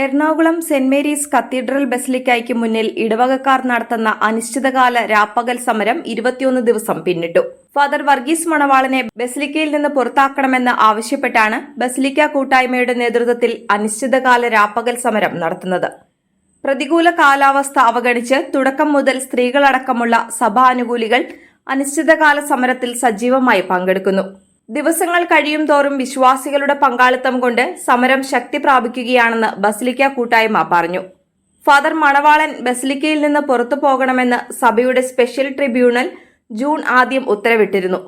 Ernakulam saint Mary's cathedral ബസിലിക്കായ്ക്ക് മുന്നിൽ ഇടവകക്കാർ നടത്തുന്ന അനിശ്ചിതകാല രാപ്പകൽ സമരം ഇരുപത്തിയൊന്ന് ദിവസം പിന്നിട്ടു. ഫാദർ വർഗീസ് മണവാളനെ ബസിലിക്കയിൽ നിന്ന് പുറത്താക്കണമെന്ന് ആവശ്യപ്പെട്ടാണ് ബസിലിക്ക കൂട്ടായ്മയുടെ നേതൃത്വത്തിൽ അനിശ്ചിതകാല രാപ്പകൽ സമരം നടത്തുന്നത്. പ്രതികൂല കാലാവസ്ഥ അവഗണിച്ച് തുടക്കം മുതൽ സ്ത്രീകളടക്കമുള്ള സഭാനുകൂലികൾ അനിശ്ചിതകാല സമരത്തിൽ സജീവമായി പങ്കെടുക്കുന്നു. ദിവസങ്ങൾ കഴിയും തോറും വിശ്വാസികളുടെ പങ്കാളിത്തം കൊണ്ട് സമരം ശക്തി പ്രാപിക്കുകയാണെന്ന് ബസിലിക്ക കൂട്ടായ്മ പറഞ്ഞു. ഫാദർ മണവാളൻ ബസിലിക്കയിൽ നിന്ന് പുറത്തു പോകണമെന്ന് സഭയുടെ സ്പെഷ്യൽ ട്രിബ്യൂണൽ ജൂൺ ആദ്യം ഉത്തരവിട്ടിരുന്നു.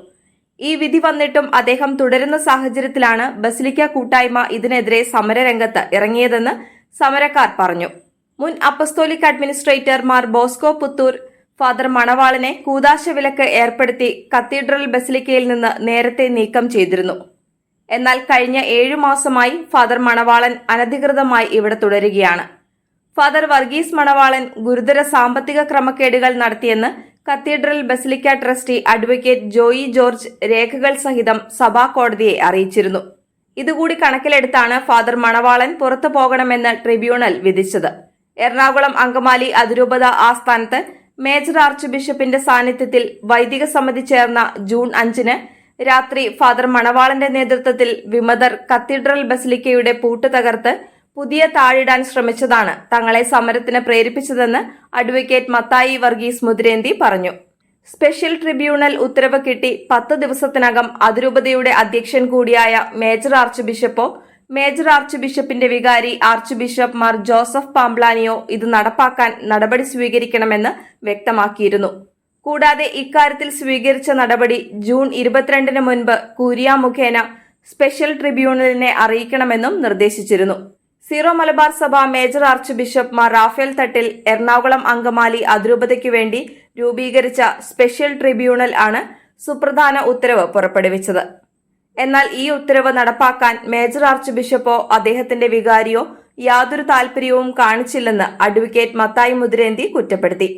ഈ വിധി വന്നിട്ടും അദ്ദേഹം തുടരുന്ന സാഹചര്യത്തിലാണ് ബസിലിക്ക കൂട്ടായ്മ ഇതിനെതിരെ സമരരംഗത്ത് ഇറങ്ങിയതെന്ന് സമരക്കാർ പറഞ്ഞു. മുൻ അപ്പസ്തോലിക് അഡ്മിനിസ്ട്രേറ്റർമാർ ബോസ്കോ പുത്തൂർ ഫാദർ മണവാളിനെ കൂതാശ വിലക്ക് ഏർപ്പെടുത്തി കത്തീഡ്രൽ ബസിലിക്കയിൽ നിന്ന് നേരത്തെ നീക്കം ചെയ്തിരുന്നു. എന്നാൽ കഴിഞ്ഞ ഏഴു മാസമായി ഫാദർ മണവാളൻ അനധികൃതമായി ഇവിടെ തുടരുകയാണ്. ഫാദർ വർഗീസ് മണവാളൻ ഗുരുതര സാമ്പത്തിക ക്രമക്കേടുകൾ നടത്തിയെന്ന് cathedral basilica trustee advocate Joy George രേഖകൾ സഹിതം സഭാ കോടതിയെ അറിയിച്ചിരുന്നു. ഇതുകൂടി കണക്കിലെടുത്താണ് ഫാദർ മണവാളൻ പുറത്തു പോകണമെന്ന് ട്രിബ്യൂണൽ വിധിച്ചത്. എറണാകുളം അങ്കമാലി അതിരൂപത ആസ്ഥാനത്ത് മേജർ ആർച്ച് ബിഷപ്പിന്റെ സാന്നിധ്യത്തിൽ വൈദിക സമിതി ചേർന്ന ജൂൺ അഞ്ചിന് രാത്രി ഫാദർ മണവാളന്റെ നേതൃത്വത്തിൽ വിമതർ കത്തീഡ്രൽ ബസിലിക്കയുടെ പൂട്ട് തകർത്ത് പുതിയ താഴിടാൻ ശ്രമിച്ചതാണ് തങ്ങളെ സമരത്തിന് പ്രേരിപ്പിച്ചതെന്ന് അഡ്വക്കേറ്റ് മത്തായി വർഗീസ് മുതിരേന്തി പറഞ്ഞു. സ്പെഷ്യൽ ട്രിബ്യൂണൽ ഉത്തരവ് കിട്ടി പത്ത് ദിവസത്തിനകം അതിരൂപതയുടെ അധ്യക്ഷൻ കൂടിയായ മേജർ ആർച്ച് ബിഷപ്പോ മേജർ ആർച്ച് ബിഷപ്പിന്റെ വികാരി ആർച്ച് ബിഷപ്പ് മാർ ജോസഫ് പാംബ്ലാനിയോ ഇത് നടപ്പാക്കാൻ നടപടി സ്വീകരിക്കണമെന്ന് വ്യക്തമാക്കിയിരുന്നു. കൂടാതെ ഇക്കാര്യത്തിൽ സ്വീകരിച്ച നടപടി ജൂൺ ഇരുപത്തിരണ്ടിന് മുൻപ് കൂരിയ മുഖേന സ്പെഷ്യൽ ട്രിബ്യൂണലിനെ അറിയിക്കണമെന്നും നിർദ്ദേശിച്ചിരുന്നു. സീറോ മലബാർ സഭ major archbishop Mar Raphael Thattil Ernakulam Angamaly അതിരൂപതയ്ക്കു വേണ്ടി രൂപീകരിച്ച സ്പെഷ്യൽ ട്രിബ്യൂണൽ ആണ് സുപ്രധാന ഉത്തരവ് പുറപ്പെടുവിച്ചത്. എന്നാൽ ഈ ഉത്തരവ് നടപ്പാക്കാൻ മേജർ ആർച്ച് ബിഷപ്പോ അദ്ദേഹത്തിന്റെ വികാരിയോ യാതൊരു താൽപര്യവും കാണിച്ചില്ലെന്ന് അഡ്വക്കേറ്റ് മത്തായി മുതിരേന്തി കുറ്റപ്പെടുത്തി.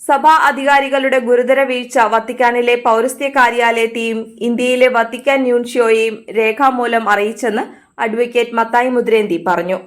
സഭാ അധികാരികളുടെ ഗുരുതര വീഴ്ച വത്തിക്കാനിലെ പൗരസ്ത്യ കാര്യാലയത്തെയും ഇന്ത്യയിലെ വത്തിക്കാൻ യൂൺഷിയോയെയും രേഖാമൂലം അറിയിച്ചെന്ന് അഡ്വക്കേറ്റ് മത്തായി മുതിരേന്തി പറഞ്ഞു.